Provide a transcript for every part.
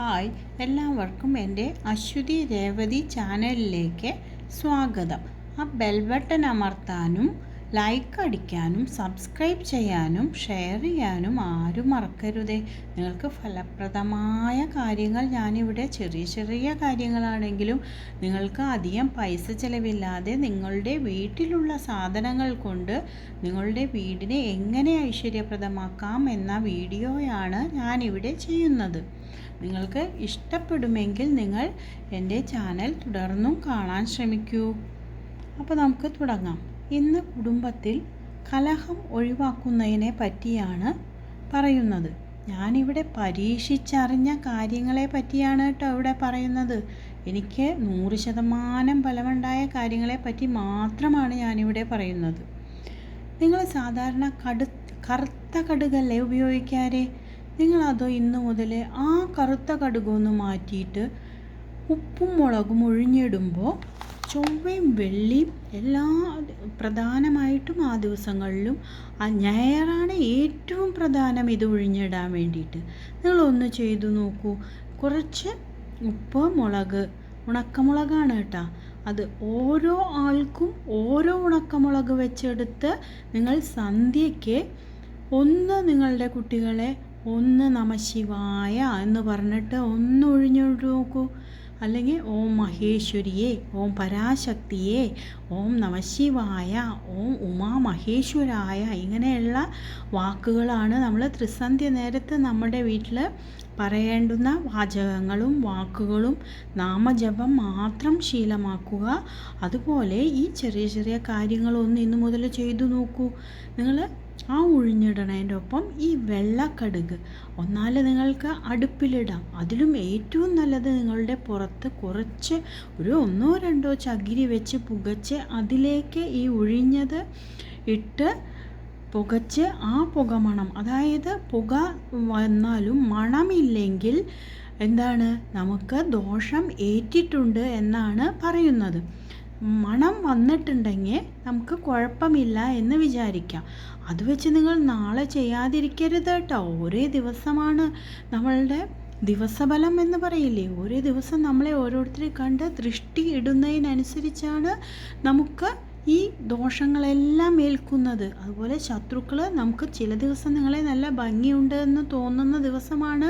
Hi എല്ലാവർക്കും എന്റെ അശ്വതി രേവതി ചാനലിലേക്ക് സ്വാഗതം. ആ ബെൽ ബട്ടൺ അമർത്താനും ലൈക്ക് അടിക്കാനും സബ്സ്ക്രൈബ് ചെയ്യാനും ഷെയർ ചെയ്യാനും ആരും മറക്കരുതേ. നിങ്ങൾക്ക് ഫലപ്രദമായ കാര്യങ്ങൾ ഞാനിവിടെ ചെറിയ ചെറിയ കാര്യങ്ങളാണെങ്കിലും നിങ്ങൾക്ക് അധികം പൈസ ചിലവില്ലാതെ നിങ്ങളുടെ വീട്ടിലുള്ള സാധനങ്ങൾ കൊണ്ട് നിങ്ങളുടെ വീടിനെ എങ്ങനെ ഐശ്വര്യപ്രദമാക്കാം എന്ന വീഡിയോയാണ് ഞാനിവിടെ ചെയ്യുന്നത്. നിങ്ങൾക്ക് ഇഷ്ടപ്പെടുമെങ്കിൽ നിങ്ങൾ എന്റെ ചാനൽ തുടർന്നും കാണാൻ ശ്രമിക്കൂ. അപ്പോൾ നമുക്ക് തുടങ്ങാം. ഇന്ന് കുടുംബത്തിൽ കലഹം ഒഴിവാക്കുന്നതിനെ പറ്റിയാണ് പറയുന്നത്. ഞാനിവിടെ പരീക്ഷിച്ചറിഞ്ഞ കാര്യങ്ങളെ പറ്റിയാണ് കേട്ടോ ഇവിടെ പറയുന്നത്. എനിക്ക് നൂറ് ശതമാനം ഫലമുണ്ടായ കാര്യങ്ങളെ പറ്റി മാത്രമാണ് ഞാനിവിടെ പറയുന്നത്. നിങ്ങൾ സാധാരണ കടു കറുത്ത കടുകല്ലേ ഉപയോഗിക്കാറ്? നിങ്ങളതോ ഇന്ന് മുതൽ ആ കറുത്ത കടുകൊന്ന് മാറ്റിയിട്ട് ഉപ്പും മുളകും ഒഴിഞ്ഞിടുമ്പോൾ ചൊവ്വയും വെള്ളിയും എല്ലാ പ്രധാനമായിട്ടും ആ ദിവസങ്ങളിലും ആ ഞായറാണ് ഏറ്റവും പ്രധാനം ഇത് ഒഴിഞ്ഞിടാൻ വേണ്ടിയിട്ട്. നിങ്ങളൊന്ന് ചെയ്തു നോക്കൂ. കുറച്ച് ഉപ്പ് മുളക് ഉണക്കമുളകാണ് കേട്ടോ. അത് ഓരോ ആൾക്കും ഓരോ ഉണക്കമുളക് വെച്ചെടുത്ത് നിങ്ങൾ സന്ധ്യയ്ക്ക് ഒന്ന് നിങ്ങളുടെ കുട്ടികളെ ഒന്ന് നമശിവായ എന്ന് പറഞ്ഞിട്ട് ഒന്ന് ഒഴിഞ്ഞോട്ട് നോക്കൂ. അല്ലെങ്കിൽ ഓം മഹേശ്വരിയെ ഓം പരാശക്തിയെ ഓം നമശിവായ ഓം ഉമാ മഹേശ്വരായ ഇങ്ങനെയുള്ള വാക്കുകളാണ് നമ്മൾ ത്രിസന്ധ്യ നേരത്ത് നമ്മുടെ വീട്ടിൽ പറയേണ്ടുന്ന വാചകങ്ങളും വാക്കുകളും നാമജപം മാത്രം ശീലമാക്കുക. അതുപോലെ ഈ ചെറിയ ചെറിയ കാര്യങ്ങളൊന്ന് ഇന്നു മുതൽ ചെയ്തു നോക്കൂ. നിങ്ങൾ ആ ഉഴിഞ്ഞിടണതിന്റെ ഒപ്പം ഈ വെള്ളക്കടുക് ഒന്നാൽ നിങ്ങൾക്ക് അടുപ്പിലിടാം. അതിലും ഏറ്റവും നല്ലത് നിങ്ങളുടെ പുറത്ത് കുറച്ച് ഒരു ഒന്നോ രണ്ടോ ചകിരി വെച്ച് പുകച്ച് അതിലേക്ക് ഈ ഉഴിഞ്ഞത് ഇട്ട് പുകച്ച് ആ പുക മണം. അതായത് പുക വന്നാലും മണമില്ലെങ്കിൽ എന്താണ്? നമുക്ക് ദോഷം ഏറ്റിട്ടുണ്ട് എന്നാണ് പറയുന്നത്. മണം വന്നിട്ടുണ്ടെങ്കിൽ നമുക്ക് കുഴപ്പമില്ല എന്ന് വിചാരിക്കാം. അത് വെച്ച് നിങ്ങൾ നാളെ ചെയ്യാതിരിക്കരുത് കേട്ടോ ഒരേ ദിവസമാണ് നമ്മളുടെ ദിവസബലം എന്ന് പറയില്ലേ? ഓരോ ദിവസം നമ്മളെ ഓരോരുത്തരെ കണ്ട് ദൃഷ്ടി ഇടുന്നതിനനുസരിച്ചാണ് നമുക്ക് ഈ ദോഷങ്ങളെല്ലാം ഏൽക്കുന്നത്. അതുപോലെ ശത്രുക്കൾ നമുക്ക് ചില ദിവസം നിങ്ങളെ നല്ല ഭംഗിയുണ്ട് എന്ന് തോന്നുന്ന ദിവസമാണ്.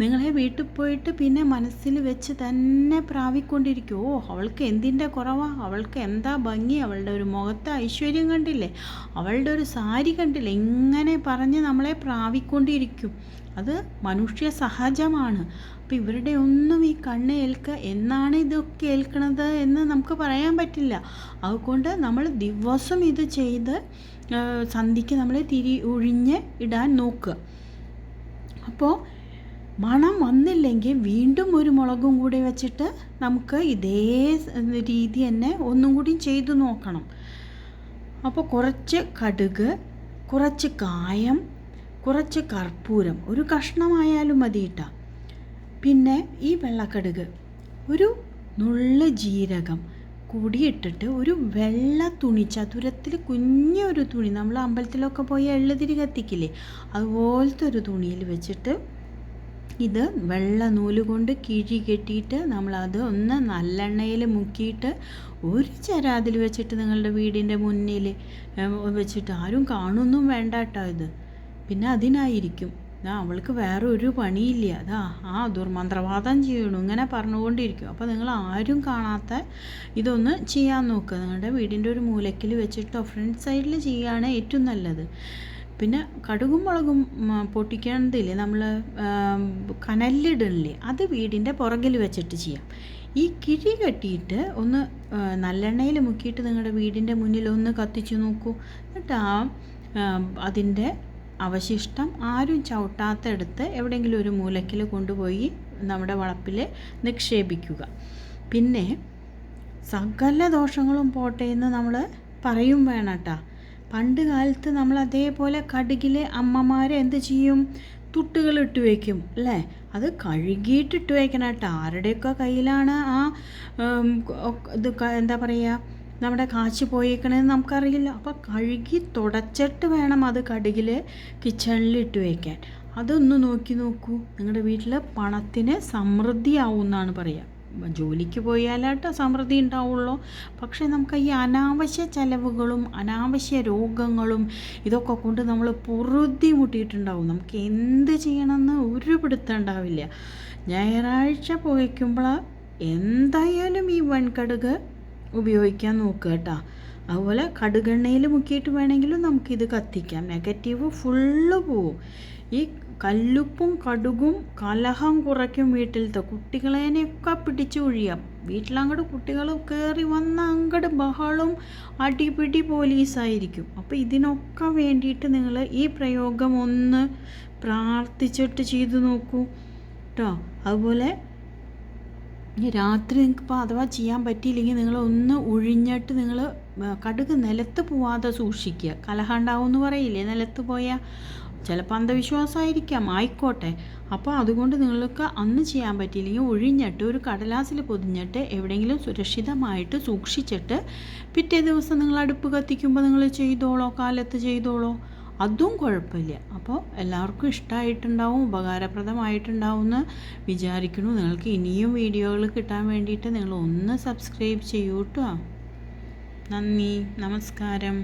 നിങ്ങളെ വീട്ടിൽ പോയിട്ട് പിന്നെ മനസ്സിൽ വെച്ച് തന്നെ പ്രാവിക്കൊണ്ടിരിക്കും. ഓ അവൾക്ക് എന്തിന്റെ കുറവാ? അവൾക്ക് എന്താ ഭംഗി? അവളുടെ ഒരു മുഖത്തെ ഐശ്വര്യം കണ്ടില്ലേ? അവളുടെ ഒരു സാരി കണ്ടില്ലേ? ഇങ്ങനെ പറഞ്ഞ് നമ്മളെ പ്രാവിക്കൊണ്ടിരിക്കും. അത് മനുഷ്യ സഹജമാണ്. അപ്പം ഇവരുടെ ഒന്നും ഈ കണ്ണ് ഏൽക്കുക എന്നാണ് ഇതൊക്കെ ഏൽക്കണത് എന്ന് നമുക്ക് പറയാൻ പറ്റില്ല. അതുകൊണ്ട് നമ്മൾ ദിവസം ഇത് ചെയ്ത് സന്ധിക്ക് നമ്മൾ തിരി ഒഴിഞ്ഞ് ഇടാൻ നോക്കുക. അപ്പോൾ മണം വന്നില്ലെങ്കിൽ വീണ്ടും ഒരു മുളകും കൂടി വെച്ചിട്ട് നമുക്ക് ഇതേ രീതി തന്നെ ഒന്നും കൂടി ചെയ്തു നോക്കണം. അപ്പോൾ കുറച്ച് കടുക് കുറച്ച് കായം കുറച്ച് കർപ്പൂരം ഒരു കഷ്ണമായാലും മതി പിന്നെ ഈ വെള്ളക്കടുക് ഒരു നുള്ള ജീരകം കൂടിയിട്ടിട്ട് ഒരു വെള്ള തുണി ചതുരത്തിൽ കുഞ്ഞൊരു തുണി നമ്മൾ അമ്പലത്തിലൊക്കെ പോയി എള്ളുതിരി കത്തിക്കില്ലേ അതുപോലത്തെ ഒരു തുണിയിൽ വെച്ചിട്ട് ഇത് വെള്ള നൂൽ കൊണ്ട് കിഴി കെട്ടിയിട്ട് നമ്മളത് ഒന്ന് നല്ലെണ്ണയിൽ മുക്കിയിട്ട് ഒരു ചരാതിൽ വെച്ചിട്ട് നിങ്ങളുടെ വീടിന്റെ മുന്നിൽ വെച്ചിട്ട് ആരും കാണുമൊന്നും വേണ്ട കേട്ടോ ഇത്. പിന്നെ അതിനായിരിക്കും. ഇതാ അവൾക്ക് വേറെ ഒരു പണിയില്ല. അതാ ആ ദുർമന്ത്രവാദം ചെയ്യണു. ഇങ്ങനെ പറഞ്ഞുകൊണ്ടിരിക്കും. അപ്പോൾ നിങ്ങൾ ആരും കാണാത്ത ഇതൊന്ന് ചെയ്യാൻ നോക്കുക നിങ്ങളുടെ വീടിന്റെ ഒരു മൂലക്കിൽ വെച്ചിട്ടോ ഫ്രണ്ട് സൈഡിൽ ചെയ്യുകയാണ് ഏറ്റവും നല്ലത്. പിന്നെ കടുകും മുളകും പൊട്ടിക്കണതില്ലേ നമ്മൾ കനലിടണില്ലേ അത് വീടിന്റെ പുറകിൽ വെച്ചിട്ട് ചെയ്യാം. ഈ കിഴി കെട്ടിയിട്ട് ഒന്ന് നല്ലെണ്ണയിൽ മുക്കിയിട്ട് നിങ്ങളുടെ വീടിന്റെ മുന്നിൽ ഒന്ന് കത്തിച്ചു നോക്കൂ. എന്നിട്ട് ആ അതിന്റെ അവശിഷ്ടം ആരും ചവിട്ടാത്തെടുത്ത് എവിടെയെങ്കിലും ഒരു മൂലക്കിൽ കൊണ്ടുപോയി നമ്മുടെ വളപ്പിൽ നിക്ഷേപിക്കുക. പിന്നെ സകല ദോഷങ്ങളും പോട്ടെ എന്ന് നമ്മൾ പറയും വേണം കേട്ടോ പണ്ട് കാലത്ത് നമ്മൾ അതേപോലെ കടുകിൽ അമ്മമാർ എന്ത് ചെയ്യും? തുട്ടുകൾ ഇട്ട് വയ്ക്കും അല്ലേ? അത് കഴുകിയിട്ടിട്ട് വയ്ക്കണം കേട്ടോ. ആരുടെയൊക്കെ കയ്യിലാണ് ആ ഇത് എന്താ പറയുക നമ്മുടെ കാച്ചി പോയേക്കണേന്ന് നമുക്കറിയില്ല. അപ്പോൾ കഴുകി തുടച്ചിട്ട് വേണം അത് കടുകിൽ കിച്ചണിൽ ഇട്ട് വയ്ക്കാൻ അതൊന്ന് നോക്കി നോക്കൂ. നിങ്ങളുടെ വീട്ടിൽ പണത്തിന് സമൃദ്ധിയാവും എന്നാണ് പറയുക ജോലിക്ക് പോയാലാട്ടോ സമൃദ്ധി ഉണ്ടാവുള്ളൂ പക്ഷേ നമുക്ക് ഈ അനാവശ്യ ചെലവുകളും അനാവശ്യ രോഗങ്ങളും ഇതൊക്കെ കൊണ്ട് നമ്മൾ പൊറുതി മുട്ടിയിട്ടുണ്ടാവും നമുക്ക് എന്ത് ചെയ്യണമെന്ന് ഒരു പിടുത്തം ഉണ്ടാവില്ല ഞായറാഴ്ച പോയിക്കുമ്പോൾ എന്തായാലും ഈ വൻകടുക് ഉപയോഗിക്കാൻ നോക്കുക കേട്ടോ. അതുപോലെ കടുകെണ്ണയിൽ മുക്കിയിട്ട് വേണമെങ്കിലും നമുക്കിത് കത്തിക്കാം. നെഗറ്റീവ് ഫുള്ള് പോവും. ഈ കല്ലുപ്പും കടുകും കലഹം കുറയ്ക്കും വീട്ടിലത്തെ കുട്ടികളേനെയൊക്കെ പിടിച്ച് ഒഴിയാം. വീട്ടിലങ്ങോട്ട് കുട്ടികൾ കയറി വന്ന അങ്ങോട്ട് ബഹളും അടിപിടി പോലീസായിരിക്കും. അപ്പോൾ ഇതിനൊക്കെ വേണ്ടിയിട്ട് നിങ്ങൾ ഈ പ്രയോഗം ഒന്ന് പ്രാർത്ഥിച്ചിട്ട് ചെയ്തു നോക്കൂ കേട്ടോ. അതുപോലെ ഇനി രാത്രി നിങ്ങൾക്ക് ഇപ്പോൾ അഥവാ ചെയ്യാൻ പറ്റിയില്ലെങ്കിൽ നിങ്ങൾ ഒന്ന് ഒഴിഞ്ഞിട്ട് നിങ്ങൾ കടുക് നിലത്ത് പോവാതെ സൂക്ഷിക്കുക. കലഹണ്ടാവും എന്ന് പറയില്ലേ? നിലത്ത് പോയാൽ ചിലപ്പോൾ അന്ധവിശ്വാസമായിരിക്കാം ആയിക്കോട്ടെ. അപ്പോൾ അതുകൊണ്ട് നിങ്ങൾക്ക് അന്ന് ചെയ്യാൻ പറ്റിയില്ലെങ്കിൽ ഒഴിഞ്ഞിട്ട് ഒരു കടലാസിൽ പൊതിഞ്ഞിട്ട് എവിടെയെങ്കിലും സുരക്ഷിതമായിട്ട് സൂക്ഷിച്ചിട്ട് പിറ്റേ ദിവസം നിങ്ങൾ അടുപ്പ് കത്തിക്കുമ്പോൾ നിങ്ങൾ ചെയ്തോളോ? കാലത്ത് ചെയ്തോളോ? അതും കുഴപ്പമില്ല. അപ്പോൾ എല്ലാവർക്കും ഇഷ്ടമായിട്ടുണ്ടാവും ഉപകാരപ്രദമായിട്ടുണ്ടാവും എന്ന് വിചാരിക്കുന്നു. നിങ്ങൾക്ക് ഇനിയും വീഡിയോകൾ കിട്ടാൻ വേണ്ടിയിട്ട് നിങ്ങൾ ഒന്ന് സബ്സ്ക്രൈബ് ചെയ്യൂ കേട്ടോ നന്ദി. നമസ്കാരം.